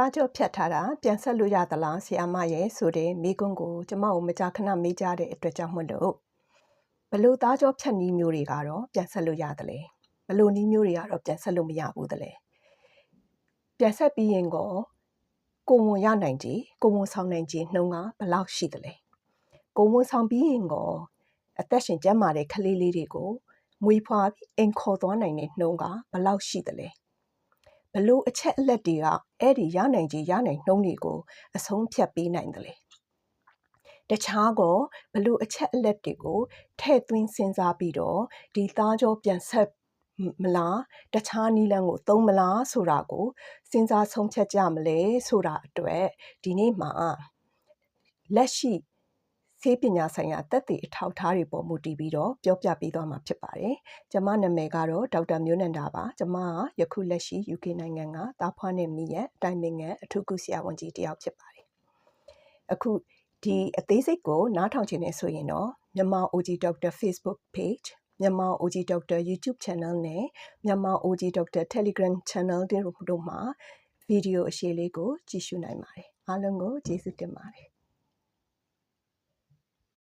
သားကြောဖြတ်ထားတာပြန်ဆက်လို့ရသလားဆီယာမရဲ့ဆိုတဲ့မိကွန်းကိုကျမတို့မကြာခဏမေးကြတဲ့အတွက်ကြောင့်မလို့ဘလို့သားကြောဖြတ်နည်းမျိုးတွေကတော့ပြန်ဆက်လို့ရတယ်လေဘလို့နည်းမျိုးတွေကတော့ပြန်ဆက်လို့မရဘူးတလေပြန်ဆက်ပြီးရင်ကိုကိုဝန်ရနိုင်ကြကိုဝန်ဆောင်နိုင်ကြနှုံးကဘလောက်ရှိသလဲကိုဝန်ဆောင်ပြီးရင်ကိုအသက်ရှင်ကျန်းမာတဲ့ကလေးလေးတွေကိုမွေးဖွားပြီးအိမ်ခေါ်သွားနိုင်တဲ့နှုံးကဘလောက်ရှိသလဲဘ လို့အချက်အလက်တွေကအဲ့ဒီရနိုင်ကြီးရနိုင်နှုံးတွေကိုအဆုံးဖြတ်ပေးနိုင်တယ်လေတခြားကောဘလို့အချက်အလက်တွေကိုထည့်သွင်းစဉ်းစားပြီးတော့ဒီသားကြောပြန်ဆက်မလားတခြားနီလန်းကိုသုံးမလားဆိုတာကိုစဉ်းစားဆုံးဖြတ်ကြမလဲဆိုတာအတွက်ဒီနေ့မှာလက်ရှိ ဆေးပညာဆိုင်ရာတက်တဲ့အထောက်အထားတွေပေါ်မူတည်ပြီးတော့ပြောပြပေးသွားမှာဖြစ်ပါတယ်။ကျွန်မနာမည်ကတော့ဒေါက်တာမျိုးနန္ဒာပါ။ကျွန်မကယခုလက်ရှိ UK နိုင်ငံကတာဖွားနဲ့မိရဲ့အတိုင်းပင်ငံအထူးကုဆရာဝန်ကြီးတယောက်ဖြစ်ပါတယ်။အခုဒီအသေးစိတ်ကိုနားထောင်ချင်နေဆိုရင်တော့မြန်မာ OG Doctor Facebook page မြန်မာ OG Doctor YouTube channel နဲ့မြန်မာ OG Doctor Telegram channel တို့မှာဗီဒီယိုအရှည်လေးကိုကြည့်ရှုနိုင်ပါတယ်အားလုံးကိုကျေးဇူးတင်ပါတယ်